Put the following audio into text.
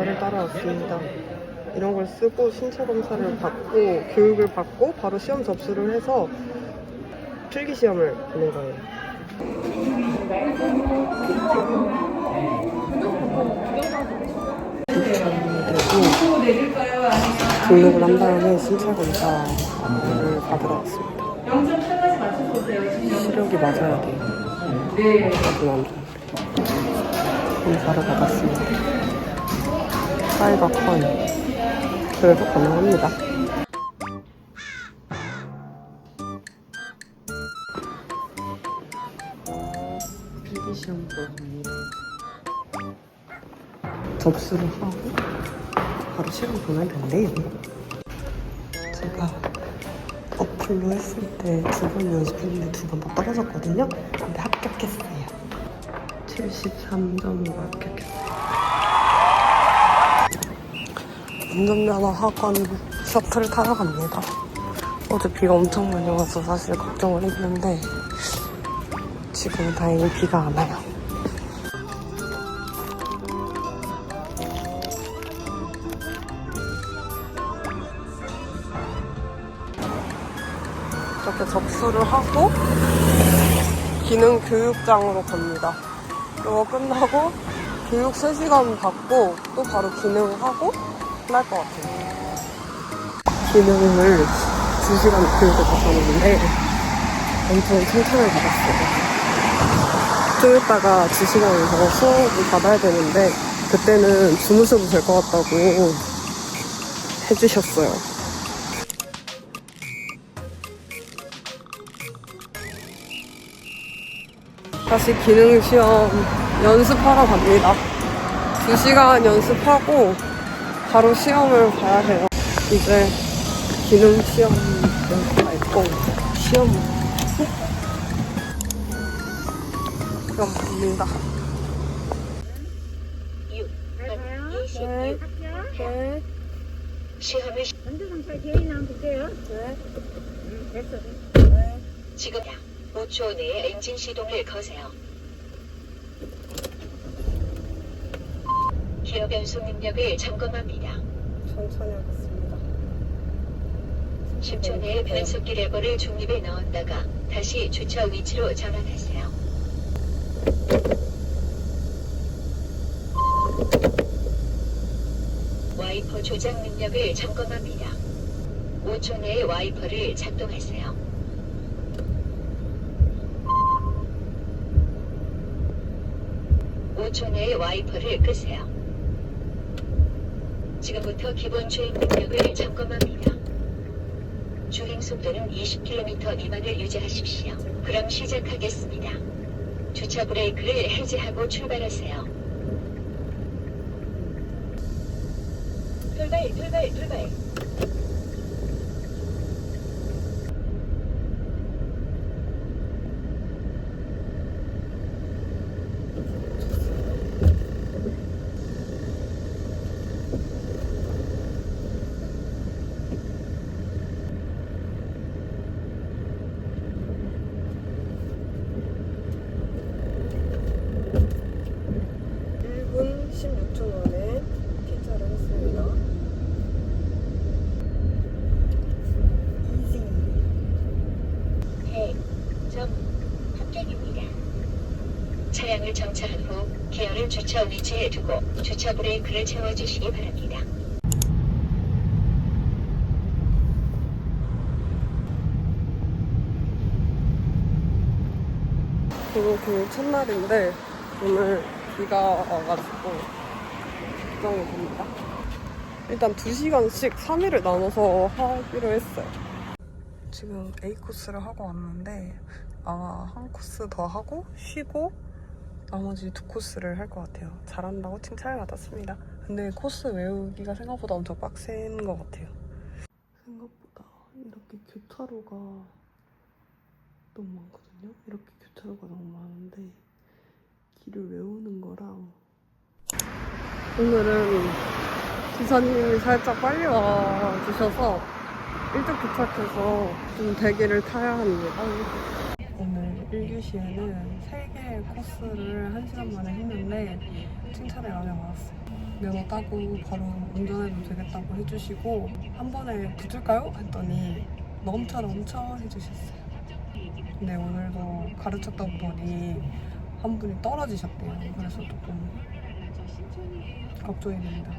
기아를 따라왔습니다. 이런 걸 쓰고 신체 검사를 받고 교육을 받고 바로 시험 접수를 해서 필기 시험을 보는 거예요. 등록을 한 다음에 신체 검사를 받으러 왔습니다. 0.8까지 맞춰서 오세요. 지금 시력이 맞아야 돼요. 네. 검사를 받았습니다. 사이가 커요. 그래도 가능합니다. 필기 시험 보러 갑니다. 접수를 하고 바로 시험 보면 된대요. 제가 어플로 했을 때 두 번 연습했는데 두 번 다 떨어졌거든요. 근데 합격했어요. 73점으로 합격했어요. 운전면허 학원 셔틀 타러 갑니다. 어제 비가 엄청 많이 와서 사실 걱정을 했는데 지금 다행히 비가 안 와요. 이렇게 접수를 하고 기능 교육장으로 갑니다. 이거 끝나고 교육 3시간 받고 또 바로 기능하고 끝날 것 같아요. 기능을 2시간 교육을 받았는데 엄청 칭찬을 받았어요. 좀 이따가 2시간을 더 수업을 받아야 되는데 그때는 주무셔도 될 것 같다고 해주셨어요. 다시 기능 시험 연습하러 갑니다. 2시간 연습하고 바로 시험을 봐야 해요. 이제 기능 시험 연습할 거 시험 그럼 갑니다. 20, 네. 네. 시험을. 네. 지금 5초 내에 엔진 시동을 거세요. 기어 변속 능력을 점검합니다. 천천히 하겠습니다. 10초 내에 변속기 레버를 중립에 넣었다가 다시 주차 위치로 전환하세요. 와이퍼 조작 능력을 점검합니다. 5초 내에 와이퍼를 작동하세요. 오초 내에 와이퍼를 끄세요. 지금부터 기본 주행 능력을 점검합니다. 주행 속도는 20km 미만을 유지하십시오. 그럼 시작하겠습니다. 주차 브레이크를 해제하고 출발하세요. 출발, 출발, 출발. 일분 16초 만에 피자를 했습니다. 이지. 100점 합격입니다. 차량을 정차한 후 기어를 주차 위치에 두고 주차 브레이크를 채워주시기 바랍니다. 그리고 교육 첫날인데 오늘 비가 와가지고 걱정이 됩니다. 일단 2시간씩 3일을 나눠서 하기로 했어요. 지금 A 코스를 하고 왔는데 아마 한 코스 더 하고 쉬고 나머지 두 코스를 할 것 같아요. 잘한다고 칭찬을 받았습니다. 근데 코스 외우기가 생각보다 엄청 빡센 것 같아요. 생각보다 이렇게 교차로가 너무 많거든요. 이렇게 교차로가 너무 많은데 길을 외우는 거랑 오늘은 기사님이 살짝 빨리 와 주셔서 일찍 도착해서 좀 대기를 타야 합니다. 1교시에는 3개의 코스를 1시간 만에 했는데 칭찬을 많이 받았어요. 면허 따고 바로 운전해도 되겠다고 해주시고 한 번에 붙을까요? 했더니 넘쳐 넘쳐 해주셨어요. 근데 오늘도 가르쳤다 보니 한 분이 떨어지셨대요. 그래서 조금 걱정이 됩니다.